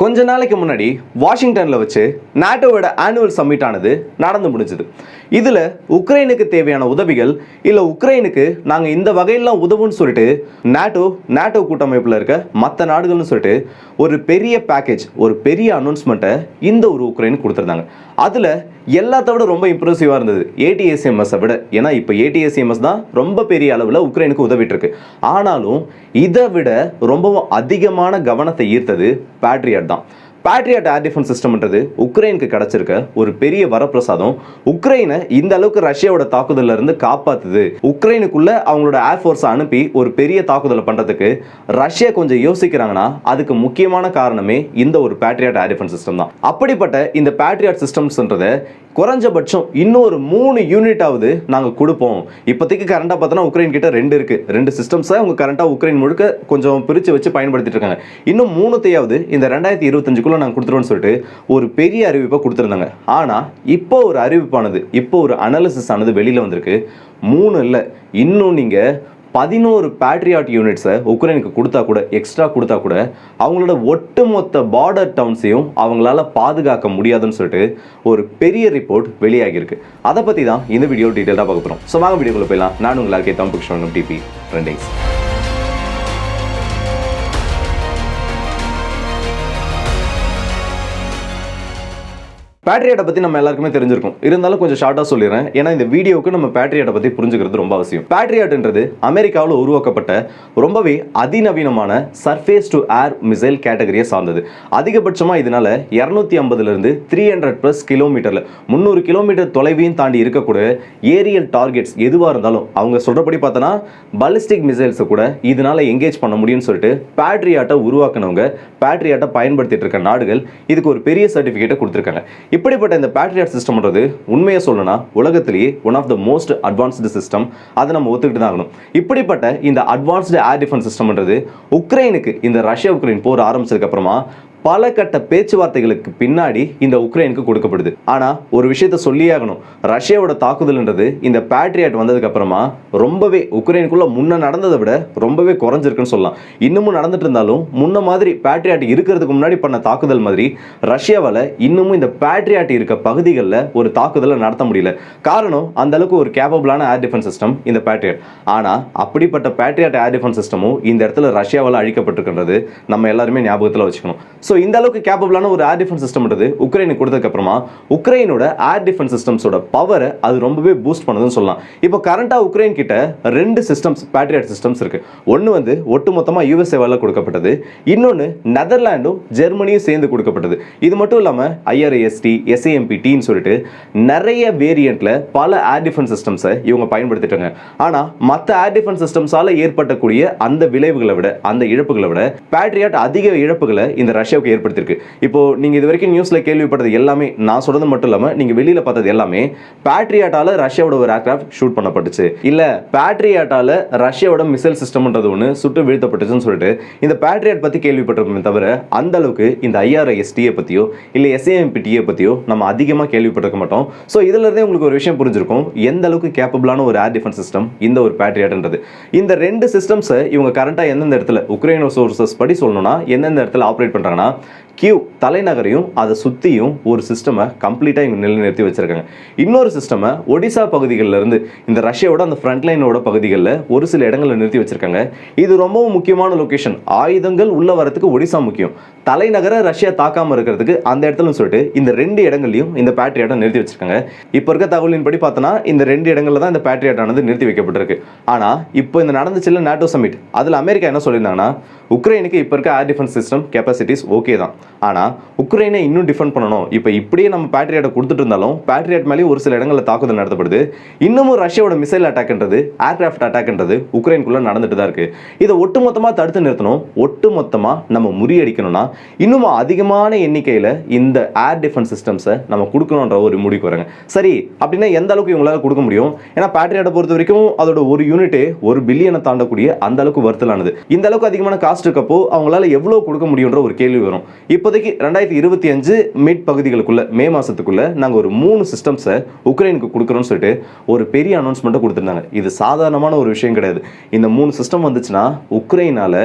கொஞ்ச நாளைக்கு முன்னாடி வாஷிங்டனில் வச்சு நாட்டோவோட ஆனுவல் சம்மிட் ஆனது நடந்து முடிஞ்சுது. இதில் உக்ரைனுக்கு தேவையான உதவிகள் இல்லை உக்ரைனுக்கு நாங்கள் இந்த வகையெல்லாம் உதவுன்னு சொல்லிட்டு நாட்டோ நாட்டோ கூட்டமைப்பில் இருக்க மற்ற நாடுகள்னு சொல்லிட்டு ஒரு பெரிய பேக்கேஜ் ஒரு பெரிய அனௌன்ஸ்மெண்ட்டை இந்த ஒரு உக்ரைனுக்கு கொடுத்துருந்தாங்க. அதில் எல்லாத்த விட ரொம்ப இம்ப்ரெசிவாக இருந்தது. ஏடிஎஸ்எம்எஸை விட. ஏன்னா இப்போ ஏடிஎஸ்எம்எஸ் தான் ரொம்ப பெரிய அளவில் உக்ரைனுக்கு உதவிட்டுருக்கு. ஆனாலும் இதை விட ரொம்பவும் அதிகமான கவனத்தை ஈர்த்தது பேட்ரியட் தான். பேட்ரியாட் ஏர் டிஃபென்ஸ் சிஸ்டம்ன்றது உக்ரைனுக்கு கிடைச்சிருக்க ஒரு பெரிய வரப்பிரசாதம். உக்ரைனை இந்த அளவுக்கு ரஷ்யாவோட தாக்குதல்ல இருந்து காப்பாத்துது. உக்ரைனுக்குள்ள அவங்களோட ஏர்ஃபோர்ஸை அனுப்பி ஒரு பெரிய தாக்குதலை பண்றதுக்கு ரஷ்யா கொஞ்சம் யோசிக்கிறாங்கன்னா அதுக்கு முக்கியமான காரணமே இந்த ஒரு பேட்ரியாட் ஏர் டிஃபென்ஸ் சிஸ்டம் தான். அப்படிப்பட்ட இந்த பேட்ரியாட் சிஸ்டம்ஸ்ன்றதை குறைஞ்சபட்சம் இன்னொரு மூணு யூனிட்டாவது நாங்கள் கொடுப்போம். இப்போதைக்கு கரண்டாக பார்த்தோன்னா உக்ரைன் கிட்ட ரெண்டு இருக்கு. ரெண்டு சிஸ்டம்ஸை அவங்க கரண்டாக உக்ரைன் முழுக்க கொஞ்சம் பிரித்து வச்சு பயன்படுத்திட்டு இருக்காங்க. இன்னும் மூணுத்தையாவது இந்த ரெண்டாயிரத்தி இருபத்தஞ்சுக்குள்ள நாங்கள் கொடுத்துருவோன்னு சொல்லிட்டு ஒரு பெரிய அறிவிப்பை கொடுத்துருந்தாங்க. ஆனால் இப்போ ஒரு அறிவிப்பானது இப்போ ஒரு அனாலிசிஸ் ஆனது வெளியில் வந்திருக்கு. மூணு இல்லை இன்னும் நீங்கள் பதினோரு பேட்ரியாட் யூனிட்ஸை உக்ரைனுக்கு கொடுத்தா கூட எக்ஸ்ட்ரா கொடுத்தா கூட அவங்களோட ஒட்டுமொத்த பார்டர் டவுன்ஸையும் அவங்களால பாதுகாக்க முடியாதுன்னு சொல்லிட்டு ஒரு பெரிய ரிப்போர்ட் வெளியாகியிருக்கு. அதை பற்றி தான் இந்த வீடியோ டீட்டெயிலாக பார்க்க போகிறோம் ஸோ வாங்க வீடியோக்குள்ளே போயிடலாம். நான் உங்களுக்கு தம் டிபி ரெண்டேஸ் பேட்ரியாட்டை பற்றி நம்ம எல்லாருக்குமே தெரிஞ்சிருக்கும். இருந்தாலும் கொஞ்சம் ஷார்ட்டாக சொல்லிடுறேன். ஏன்னா இந்த வீடியோவுக்கு நம்ம பேட்ரியாட்டை பற்றி புரிஞ்சுக்கிறது ரொம்ப அவசியம். பேட்ரியாட்ன்றது அமெரிக்காவில் உருவாக்கப்பட்ட ரொம்பவே அதிநவீனமான சர்ஃபேஸ் டு ஏர் மிசைல் கேட்டகரியை சார்ந்தது. அதிகபட்சமாக இதனால இரநூத்தி ஐம்பதுலேருந்து த்ரீ ஹண்ட்ரட் ப்ளஸ் கிலோமீட்டரில் முந்நூறு கிலோமீட்டர் தொலைவையும் தாண்டி இருக்கக்கூடிய ஏரியல் டார்கெட்ஸ் எதுவாக இருந்தாலும் அவங்க சொல்கிறபடி பார்த்தோன்னா பலிஸ்டிக் மிசைல்ஸை கூட இதனால் எங்கேஜ் பண்ண முடியும்னு சொல்லிட்டு பேட்ரியாட்டை உருவாக்குனவங்க பேட்ரியாட்டை பயன்படுத்திட்டு இருக்க நாடுகள் இதுக்கு ஒரு பெரிய சர்டிஃபிகேட்டை கொடுத்துருக்காங்க. இப்படிப்பட்ட இந்த பேட்ரியாட் சிஸ்டம்ன்றது உண்மையை சொல்லணும்னா உலகத்திலேயே one of the most advanced system அதை நம்ம ஒத்துக்கிட்டு தான் ஆகணும். இப்படிப்பட்ட இந்த அட்வான்ஸ்டு ஏர் டிஃபென்ஸ் சிஸ்டம்ன்றது உக்ரைனுக்கு இந்த ரஷ்யா உக்ரைன் போர் ஆரம்பிச்சதுக்கு அப்புறமா பல கட்ட பேச்சுவார்த்தைகளுக்கு பின்னாடி இந்த உக்ரைனுக்கு கொடுக்கப்படுது. ஆனா ஒரு விஷயத்த சொல்லியே ஆகணும். ரஷ்யாவோட தாக்குதல்ன்றது இந்த பேட்ரியாட் வந்ததுக்கு அப்புறமா ரொம்பவே உக்ரைனுக்குள்ள முன்ன நடந்ததை விட ரொம்பவே குறைஞ்சிருக்குன்னு சொல்லலாம். இன்னமும் நடந்துட்டு இருந்தாலும் முன்ன மாதிரி பேட்ரியாட் இருக்கிறதுக்கு முன்னாடி பண்ண தாக்குதல் மாதிரி ரஷ்யாவால் இன்னமும் இந்த பேட்ரியாட் இருக்க பகுதிகளில் ஒரு தாக்குதலை நடத்த முடியல. காரணம் அந்த அளவுக்கு ஒரு கேப்பபிளான ஏர் டிஃபென்ஸ் சிஸ்டம் இந்த பேட்ரியாட் ஆனா அப்படிப்பட்ட பேட்ரியாட் ஏர் டிஃபென்ஸ் சிஸ்டமும் இந்த இடத்துல ரஷ்யாவால் அழிக்கப்பட்டிருக்கின்றது நம்ம எல்லாருமே ஞாபகத்தில் வச்சுக்கணும். ஸோ இந்த அளவுக்கு கேப்பபிளான ஒரு ஏர் டிஃபென்ஸ் சிஸ்டம்ன்றது உக்ரைனுக்கு கொடுத்ததுக்கப்புறமா உக்ரைனோட ஏர் டிஃபென்ஸ் சிஸ்டம்ஸோட பவரை அது ரொம்பவே பூஸ்ட் பண்ணுதுன்னு சொல்லலாம். இப்போ கரண்ட்டாக உக்ரைன் கிட்ட ரெண்டு சிஸ்டம்ஸ் பேட்ரியாட் சிஸ்டம்ஸ் இருக்கு. ஒன்று வந்து ஒட்டுமொத்தமாக யூஎஸ்ஏவால் கொடுக்கப்பட்டது. இன்னொன்று நெதர்லாண்டும் ஜெர்மனியும் சேர்ந்து கொடுக்கப்பட்டது. இது மட்டும் இல்லாமல் ஐஆர்ஏஎஸ்டி எஸ்ஏஎம்பிடின்னு சொல்லிட்டு நிறைய வேரியண்ட்ல பல ஏர் டிஃபென்ஸ் சிஸ்டம்ஸை இவங்க பயன்படுத்திட்டாங்க. ஆனால் மற்ற ஏர் டிஃபென்ஸ் சிஸ்டம்ஸால் ஏற்பட்டக்கூடிய அந்த விளைவுகளை விட அந்த இழப்புகளை விட பேட்ரியாட் அதிக இழப்புகளை இந்த இந்தியாவுக்கு ஏற்படுத்தியிருக்கு. இப்போ நீங்க இது வரைக்கும் நியூஸ்ல கேள்விப்பட்டது எல்லாமே நான் சொல்றது மட்டும் இல்லாம நீங்க வெளியில பார்த்தது எல்லாமே பேட்ரியாட்டால ரஷ்யாவோட ஒரு ஏர்கிராஃப்ட் ஷூட் பண்ணப்பட்டுச்சு. இல்ல பேட்ரியாட்டால ரஷ்யாவோட மிசைல் சிஸ்டம்ன்றது ஒன்று சுட்டு வீழ்த்தப்பட்டுச்சுன்னு சொல்லிட்டு இந்த பேட்ரியாட் பத்தி கேள்விப்பட்டிருக்கோமே தவிர அந்த அளவுக்கு இந்த ஐஆர்ஐஎஸ்டியை பத்தியோ இல்ல எஸ்ஏஎம்பிடியை பத்தியோ நம்ம அதிகமாக கேள்விப்பட்டிருக்க மாட்டோம். ஸோ இதுல இருந்தே உங்களுக்கு ஒரு விஷயம் புரிஞ்சிருக்கும். எந்த அளவுக்கு கேப்பபிளான ஒரு ஏர் டிஃபென்ஸ் சிஸ்டம் இந்த ஒரு பேட்ரியாட்ன்றது இந்த ரெண்டு சிஸ்டம்ஸை இவங்க கரண்ட்டாக எந்தெந்த இடத்துல உக்ரைனோ சோர்சஸ் படி சொல்லணும்னா எந்தெந்த இடத்துல ஆப்ரேட் பண்ணுறாங்கன்னா கியூ தலைநகரையும் அதை சுற்றியும் ஒரு சிஸ்டமை கம்ப்ளீட்டாக இவங்க நிலைநிறுத்தி வச்சுருக்காங்க. இன்னொரு சிஸ்டமை ஒடிசா பகுதிகளில் இருந்து இந்த ரஷ்யாவோட அந்த ஃப்ரண்ட் லைனோட பகுதிகளில் ஒரு சில இடங்களில் நிறுத்தி வச்சுருக்காங்க. இது ரொம்பவும் முக்கியமான லொகேஷன் ஆயுதங்கள் உள்ள வரதுக்கு ஒடிசா முக்கியம். தலைநகரை ரஷ்யா தாக்காமல் இருக்கிறதுக்கு அந்த இடத்துல சொல்லிட்டு இந்த ரெண்டு இடங்களையும் இந்த பேட்ரியாட்டை நிறுத்தி வச்சுருக்காங்க. இப்போ இருக்க தகவலின் படி பார்த்தோன்னா இந்த ரெண்டு இடங்களில் தான் இந்த பேட்ரியாட்டானது நிறுத்தி வைக்கப்பட்டிருக்கு. ஆனால் இப்போ இந்த நடந்துச்சுல நாட்டோ சமிட் அதில் அமெரிக்கா என்ன சொல்லியிருந்தாங்கன்னா உக்ரைனுக்கு இப்போ இருக்க air defence system capacities okay தான். ஆனால் உக்ரைனை இன்னும் டிஃபெண்ட் பண்ணணும். இப்போ இப்படியே நம்ம பேட்ரியாட்டை கொடுத்துட்டு இருந்தாலும் பேட்ரியாட் மேலேயே ஒரு சில இடங்களில் தாக்குதல் நடத்தப்படுது. இன்னமும் ரஷ்யாவோட மிசைல் அட்டாக்ன்றது ஏர்கிராஃப்ட் அட்டாக்ன்றது உக்ரைனுக்குள்ளே நடந்துட்டு தான் இருக்கு. இதை ஒட்டுமொத்தமாக தடுத்து நிறுத்தணும். ஒட்டுமொத்தமாக நம்ம முறியடிக்கணும்னா இன்னும் அதிகமான எண்ணிக்கையில் இந்த ஏர் டிஃபென்ஸ் சிஸ்டம்ஸை நம்ம கொடுக்கணுன்ற ஒரு முடிவுக்கு வராங்க சரி அப்படின்னா எந்த அளவுக்கு இவங்களால் கொடுக்க முடியும்? ஏன்னா பேட்ரியாட்டை பொறுத்த வரைக்கும் அதோட ஒரு யூனிட்டே ஒரு பில்லியனை தாண்டக்கூடிய அந்த அளவுக்கு வர்த்தலானது இந்த அளவுக்கு அதிகமான காஸ்ட் இருக்கப்போ அவங்களால எவ்வளோ கொடுக்க முடியுன்ற ஒரு கேள்வி வரும். இப்போதைக்கு ரெண்டாயிரத்தி இருபத்தி அஞ்சு மிட் பகுதிகளுக்குள்ள மே மாதத்துக்குள்ளே நாங்கள் ஒரு மூணு சிஸ்டம்ஸை உக்ரைனுக்கு கொடுக்குறோம்னு சொல்லிட்டு ஒரு பெரிய அனௌன்ஸ்மெண்ட்டை கொடுத்துருந்தாங்க. இது சாதாரணமான ஒரு விஷயம் கிடையாது. இந்த மூணு சிஸ்டம் வந்துச்சுன்னா உக்ரைனால்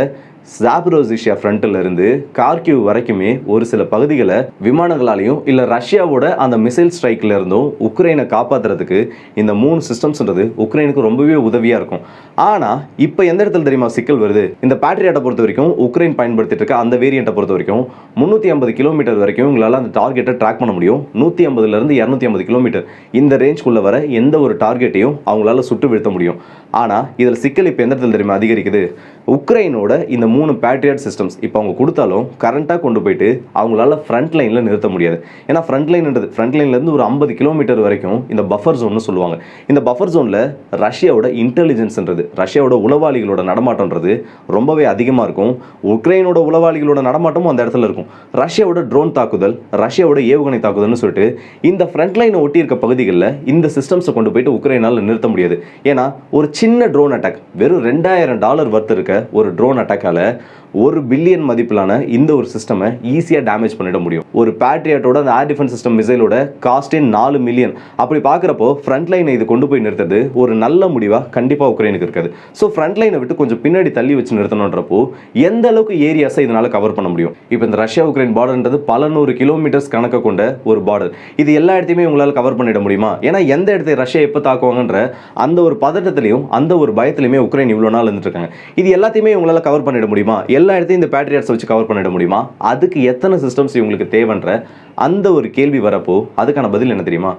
ஜாப்ரோசிஷியா ஃப்ரண்ட்டில் இருந்து கார்கிவ் வரைக்குமே ஒரு சில பகுதிகளை விமானங்களாலையும் இல்லை ரஷ்யாவோட அந்த மிசைல் ஸ்ட்ரைக்கில் இருந்தும் உக்ரைனை காப்பாத்துறதுக்கு இந்த மூணு சிஸ்டம்ஸ்ன்றது உக்ரைனுக்கு ரொம்பவே உதவியாக இருக்கும். ஆனால் இப்போ எந்த இடத்துல தெரியுமா சிக்கல் வருது? இந்த பேட்ரியாட்டை பொறுத்த வரைக்கும் உக்ரைன் பயன்படுத்திட்டு இருக்க அந்த வேரியண்ட்டை பொறுத்த வரைக்கும் முந்நூற்றி ஐம்பது கிலோமீட்டர் வரைக்கும் உங்களால் அந்த டார்கெட்டை ட்ராக் பண்ண முடியும். நூற்றி ஐம்பதுலேருந்து இரநூத்தி ஐம்பது கிலோமீட்டர் இந்த ரேஞ்ச்குள்ளே வர எந்த ஒரு டார்கெட்டையும் அவங்களால சுட்டு வீழ்த்த முடியும். ஆனால் இதில் சிக்கல் இப்போ எந்த இடத்துல தெரியுமா அதிகரிக்குது? உக்ரைனோட இந்த மூணு பேட்ரியாட் சிஸ்டம்ஸ் இப்போ அவங்க கொடுத்தாலும் கரண்ட்டாக கொண்டு போயிட்டு அவங்களால ஃப்ரண்ட் லைனில் நிறுத்த முடியாது. ஏன்னா ஃப்ரண்ட் லைன்ன்றது ஃப்ரண்ட் லைன்லேருந்து ஒரு ஐம்பது கிலோமீட்டர் வரைக்கும் இந்த பஃபர் ஜோன்னு சொல்லுவாங்க. இந்த பஃபர் ஜோனில் ரஷ்யாவோட இன்டெலிஜென்ஸ்ன்றது ரஷ்யாவோட உளவாளிகளோட நடமாட்டம்ன்றது ரொம்பவே அதிகமாக இருக்கும். உக்ரைனோட உளவாளிகளோட நடமாட்டமும் அந்த இடத்துல இருக்கும். ரஷ்யாவோட ட்ரோன் தாக்குதல் ரஷ்யாவோட ஏவுகணை தாக்குதல்னு சொல்லிட்டு இந்த ஃப்ரண்ட் லைனை ஒட்டி இருக்க பகுதிகளில் இந்த சிஸ்டம்ஸை கொண்டு போயிட்டு உக்ரைனால் நிறுத்த முடியாது. ஏன்னா ஒரு சின்ன ட்ரோன் அட்டாக் வெறும் ரெண்டாயிரம் டாலர் வர்த்து இருக்க ஒரு ட்ரோன் அட்டாக்கால் ஒரு பில்லியன் மதிப்பிலான இந்த ஒரு சிஸ்டமை ஈஸியாக டேமேஜ் பண்ணிட முடியும். ஒரு பேட்ரியாட்டோட அந்த ஏர் டிஃபென்ஸ் சிஸ்டம் மிசைலோட காஸ்டே நாலு மில்லியன் அப்படி பார்க்குறப்போ ஃப்ரண்ட் லைனை இது கொண்டு போய் நிறுத்துறது ஒரு நல்ல முடிவாக கண்டிப்பாக உக்ரைனுக்கு இருக்காது. ஸோ ஃப்ரண்ட் லைனை விட்டு கொஞ்சம் பின்னாடி தள்ளி வச்சு நிறுத்தணுன்றப்போ எந்த அளவுக்கு ஏரியாஸை இதனால் கவர் பண்ண முடியும்? இப்போ இந்த ரஷ்யா உக்ரைன் பார்டர்ன்றது பல நூறு கிலோமீட்டர்ஸ் கணக்க கொண்ட ஒரு பார்டர் இது எல்லா இடத்தையுமே உங்களால் கவர் பண்ணிட முடியுமா? ஏன்னா எந்த இடத்தை ரஷ்யா எப்போ தாக்குவாங்கன்ற அந்த ஒரு பதட்டத்திலையும் அந்த ஒரு பயத்திலையுமே உக்ரைன் இவ்வளோ நாள் இருந்துட்டு இது எல்லாத்தையுமே உங்களால் கவர் பண்ணிட முடியுமா? எல்லா இடத்தையும் இந்த பேட்ரியாட்ஸ் வச்சு கவர் பண்ணிட முடியுமா? அதுக்கு எத்தனை சிஸ்டம்ஸ் இவங்களுக்கு தேவைன்ற அந்த ஒரு கேள்வி வரப்போ அதுக்கான பதில் என்ன தெரியுமா?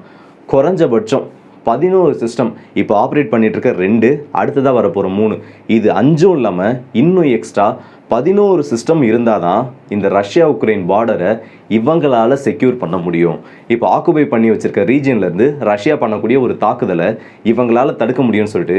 குறைஞ்சபட்சம் பதினோரு சிஸ்டம் இப்போ ஆப்ரேட் பண்ணிட்டு இருக்க ரெண்டு அடுத்ததாக வரப்போகிற மூணு. இது அஞ்சும் இல்லாமல் இன்னும் எக்ஸ்ட்ரா பதினோரு சிஸ்டம் இருந்தால் தான் இந்த ரஷ்யா உக்ரைன் பார்டரை இவங்களால செக்யூர் பண்ண முடியும். இப்போ ஆக்குபை பண்ணி வச்சுருக்க ரீஜியன்லேருந்து ரஷ்யா பண்ணக்கூடிய ஒரு தாக்குதலை இவங்களால் தடுக்க முடியும்னு சொல்லிட்டு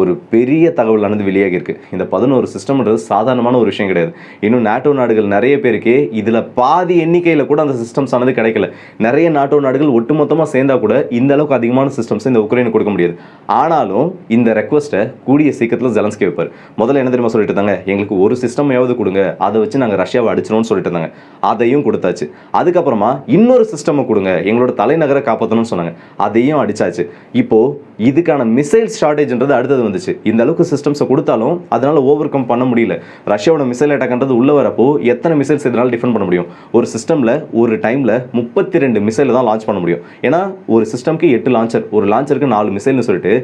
ஒரு பெரிய தகவலானது வெளியாகி இருக்கு இந்த பதினோரு சிஸ்டம்ன்றது சாதாரணமான ஒரு விஷயம் கிடையாது. இன்னும் நாட்டோ நாடுகள் நிறைய பேருக்கு இதில் பாதி எண்ணிக்கையில் கூட அந்த சிஸ்டம்ஸ் ஆனது கிடைக்கல. நிறைய நாட்டோ நாடுகள் ஒட்டுமொத்தமாக சேர்ந்தா கூட இந்த அளவுக்கு அதிகமான சிஸ்டம்ஸ் இந்த உக்ரைனுக்கு கொடுக்க முடியாது. ஆனாலும் இந்த ரெக்வஸ்ட்டை கூடிய சீக்கிரத்தில் ஜெலன்ஸ்கி வைப்பார். முதல்ல என்ன தெரியுமா சொல்லிட்டு இருந்தாங்க? எங்களுக்கு ஒரு சிஸ்டமையாவது கொடுங்க. அதை வச்சு நாங்கள் ரஷ்யாவை அடிச்சிடணும்னு சொல்லிட்டு இருந்தாங்க. அதையும் கொடுத்தாச்சு. அதுக்கப்புறமா இன்னொரு சிஸ்டமை கொடுங்க. எங்களோட தலைநகரை காப்பாற்றணும்னு சொன்னாங்க. அதையும் அடிச்சாச்சு. இப்போது இதுக்கான மிசைல் ஷார்டேஜ்ன்றது அடுத்தது வந்துச்சு. இந்த அளவுக்கு சிஸ்டம்ஸை கொடுத்தாலும் அதனால் ஓவர் கம் பண்ண முடியல. ரஷ்யாவோட மிசைல் அட்டாக்ன்றது உள்ள வரப்போ எத்தனை மிசைல்ஸ் இதனால் டிஃபெண்ட் பண்ண முடியும்? ஒரு சிஸ்டமில் ஒரு டைமில் முப்பத்தி ரெண்டு மிசைல் தான் லான்ச் பண்ண முடியும். ஏன்னா ஒரு சிஸ்டம்க்கு எட்டு லான்ச்சர் ஒரு லான்ச்சருக்கு நாலு மிசைல்னு சொல்லிட்டு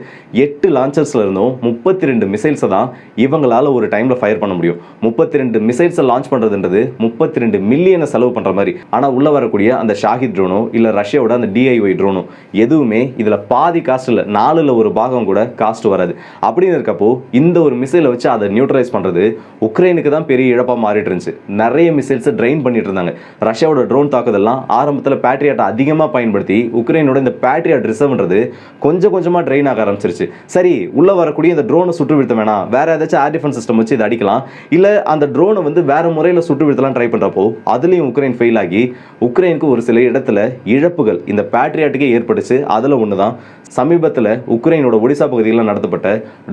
எட்டு லான்ச்சர்ஸில் இருந்தும் முப்பத்தி ரெண்டு மிசைல்ஸை தான் இவங்களால ஒரு டைமில் ஃபயர் பண்ண முடியும். முப்பத்தி ரெண்டு மிசைல்ஸை லான்ச் பண்ணுறதுன்றது முப்பத்தி ரெண்டு மில்லியனை செலவு பண்ணுற மாதிரி. ஆனால் உள்ள வரக்கூடிய அந்த ஷாஹித் ட்ரோனோ இல்லை ரஷ்யாவோட அந்த டிஐஒய் ட்ரோனோ எதுவுமே இதில் பாதி காஸ்ட் இல்ல. நாலில் ஒரு பாகம் கூட காஸ்ட் வராது. அப்படின்னு இருக்கப்போ இந்த ஒரு மிசைலை வச்சு அதை நியூட்ரலைஸ் பண்ணுறது உக்ரைனுக்கு தான் பெரிய இழப்பாக மாறிட்டு இருந்துச்சு. நிறைய மிசைல்ஸை ட்ரெயின் பண்ணிட்டு இருந்தாங்க. ரஷ்யாவோட ட்ரோன் தாக்குதல்லாம் ஆரம்பத்தில் பேட்ரியாட்டை அதிகமாக பயன்படுத்தி உக்ரைனோட இந்த பேட்ரியாட் ரிசர்வ்ன்றது கொஞ்சம் கொஞ்சமாக ட்ரெயின் ஆக ஆரம்பிச்சிருச்சு. சரி உள்ள வரக்கூடிய இந்த ட்ரோனை சுட்டு வீழ்த்த வேணாம். வேற ஏதாச்சும் ஏர் டிஃபென்ஸ் சிஸ்டம் வச்சு இதை அடிக்கலாம். இல்லை அந்த ட்ரோனை வந்து வேற முறையில் சுட்டு வீழ்த்தலாம் ட்ரை பண்ணுறப்போ அதுலேயும் உக்ரைன் ஃபெயில் ஆகி உக்ரைனுக்கு ஒரு சில இடத்துல இழப்புகள் இந்த பேட்ரியாட்டுக்கே ஏற்பட்டுச்சு. அதில் ஒன்று தான் சமீபத்தில் உக்ரைனோட ஒடிசா பகுதியில் நடத்தப்பட்ட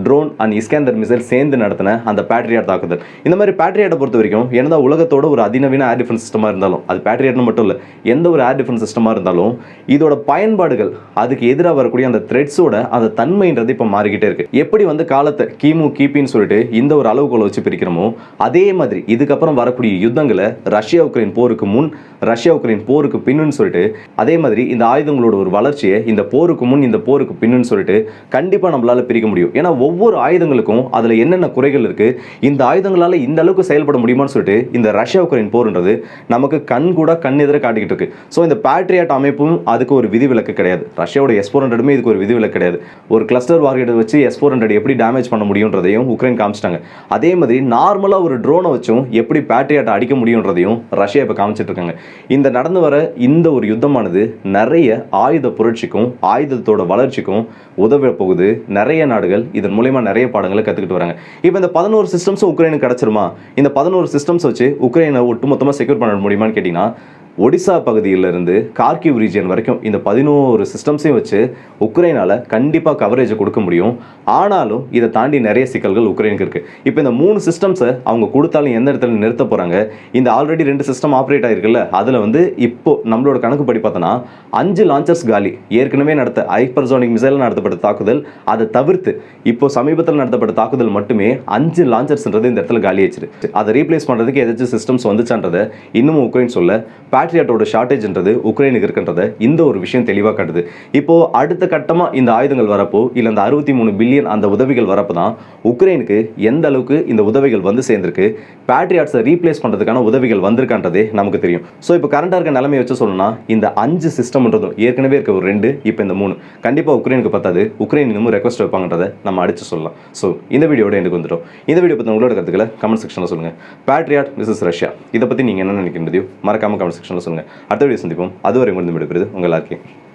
ட்ரோன் அண்ட் இஸ்கேந்தர் மிசைல் சேர்ந்து நடத்தின அந்த பேட்ரியாட் தாக்குதல். இந்த மாதிரி பேட்ரியாட்டை பொறுத்த வரைக்கும் என்னதான் உலகத்தோட ஒரு அதிநவீன ஏர் டிஃபென்ஸ் சிஸ்டமாக இருந்தாலும் அது பேட்ரியாட்னு மட்டும் இல்லை எந்த ஒரு ஏர் டிஃபென்ஸ் சிஸ்டமாக இருந்தாலும் இதோட பயன்பாடுகள் அதுக்கு எதிராக வரக்கூடிய அந்த த்ரெட்ஸோட அந்த தன்மைன்றது இப்போ மாறிக்கிட்டே இருக்கு. எப்படி வந்து காலத்தை கிமு கிபின்னு சொல்லிட்டு இந்த ஒரு அளவுகோலை வச்சு பிரிக்கிறோமோ அதே மாதிரி இதுக்கப்புறம் வரக்கூடிய யுத்தங்களை ரஷ்யா உக்ரைன் போருக்கு முன் ரஷ்யா உக்ரைன் போருக்கு பின்னுன்னு சொல்லிட்டு அதே மாதிரி இந்த ஆயுதங்களோட ஒரு வளர்ச்சியை இந்த போருக்கு முன் இந்த போருக்கு பின்னுன்னு சொல்லிட்டு கண்டிப்பாக நம்மளால பிரிக்க முடியும். ஏன்னா ஒவ்வொரு ஆயுதங்களுக்கும் அதில் என்னென்ன குறைகள் இருக்கு இந்த ஆயுதங்களால இந்த அளவுக்கு செயல்பட முடியுமான்னு சொல்லிட்டு இந்த ரஷ்யா உக்ரைன் போர்ன்றது நமக்கு கண் கூட கண் எதிர காட்டிக்கிட்டு இருக்கு. ஸோ இந்த பேட்ரியாட் அமைப்பும் அதுக்கு ஒரு விதிவிலக்கு கிடையாது. ரஷ்யாவோட எஸ் ஃபோர் ஹண்ட்ரடுமே இதுக்கு ஒரு விதிவிலக்கு கிடையாது. ஒரு கிளஸ்டர் வார்கெட் வச்சு எஸ் ஃபோர் ஹண்ட்ரட் எப்படி டேமேஜ் பண்ண முடியுன்றதையும் உக்ரைன் காமிச்சிட்டாங்க. அதே மாதிரி நார்மலாக ஒரு ட்ரோனை வச்சும் எப்படி பேட்ரியாட்டை அடிக்க முடியுன்றதையும் ரஷ்யா இப்போ காமிச்சிட்டு இருக்காங்க. இந்த நடந்து வர இந்த ஒரு யுத்தமானது நிறைய ஆயுத புரட்சிக்கும் ஆயுதத்தோட வளர்ச்சிக்கும் உதவ போகுது நிறைய நாடுகள் இதன் மூலயமா நிறைய பாடங்களை கற்றுக்கிட்டு வராங்க. இப்போ இந்த பதினோரு சிஸ்டம்ஸும் உக்ரைனுக்கு கிடச்சிருமா? இந்த பதினோரு சிஸ்டம்ஸ் வச்சு உக்ரைனை ஒட்டுமொத்தமாக செக்யூர் பண்ண முடியுமான்னு கேட்டிங்கன்னா ஒடிசா பகுதியிலிருந்து கார்கிவ் ரீஜியன் வரைக்கும் இந்த பதினோரு சிஸ்டம்ஸையும் வச்சு உக்ரைனால் கண்டிப்பாக கவரேஜ் கொடுக்க முடியும். ஆனாலும் இதை தாண்டி நிறைய சிக்கல்கள் உக்ரைனுக்கு இருக்குது இப்போ இந்த மூணு சிஸ்டம்ஸை அவங்க கொடுத்தாலும் எந்த இடத்துல நிறுத்த போகிறாங்க இந்த ஆல்ரெடி ரெண்டு சிஸ்டம் ஆப்ரேட் ஆகிருக்குல்ல அதில் வந்து இப்போ நம்மளோட கணக்கு படி பார்த்தோன்னா அஞ்சு லான்ச்சர்ஸ் காலி ஏற்கனவே நடத்த ஹைப்பர்சோனிக் மிசைல் நடத்தப்பட்ட தாக்குதல் அதை தவிர்த்து இப்போ சமீபத்தில் நடத்தப்பட்ட தாக்குதல் மட்டுமே அஞ்சு லான்ச்சர்ஸ்ன்றது இந்த இடத்துல காலி ஆயிடுச்சு. அதை ரீப்ளேஸ் பண்ணுறதுக்கு ஏதாச்சும் சிஸ்டம்ஸ் வந்துச்சான்றதை இன்னமும் உக்ரைன் சொல்ல பேட்ரியாட்டோட ஷார்ட்டேஜ்ன்றது உக்ரைனுக்கு இருக்கின்றத இந்த ஒரு விஷயம் தெளிவாக காட்டுது. இப்போ அடுத்த கட்டமாக இந்த ஆயுதங்கள் வரப்போ இல்லை இந்த அறுபத்தி மூணு பில்லியன் அந்த உதவிகள் வரப்போ தான் உக்ரைனுக்கு எந்த அளவுக்கு இந்த உதவிகள் வந்து சேர்ந்திருக்கு பேட்ரியாட்ஸை ரீப்ளேஸ் பண்ணுறதுக்கான உதவிகள் வந்திருக்கான்றதே நமக்கு தெரியும். ஸோ இப்போ கரண்டாக இருக்க நிலைமையை வச்சு சொல்லணும்னா இந்த அஞ்சு சிஸ்டம்ன்றதும் ஏற்கனவே இருக்க ஒரு ரெண்டு இப்போ இந்த மூணு. கண்டிப்பாக உக்ரைனுக்கு பத்தாது உக்ரைன் இன்னமும் ரெக்வஸ்ட் வைப்பாங்கன்றதை நம்ம அடிச்சு சொல்லலாம். ஸோ இந்த வீடியோட எனக்கு வந்துடும் இந்த வீடியோ பற்றி உங்களோட கருத்துக்களை கமெண்ட் செக்ஷனில் சொல்லுங்கள் பேட்ரியாட் மிஸ்ஸஸ் ரஷ்யா இதை பற்றி நீங்கள் என்ன நினைக்கின்றதையும் மறக்காம கமெண்ட் செக்ஷனில் சொல்லுங்கள் அடுத்த வீடியோ சந்திப்போம். அதுவரை முடிந்து விடுபடுது உங்கள் எல்லாருக்கும்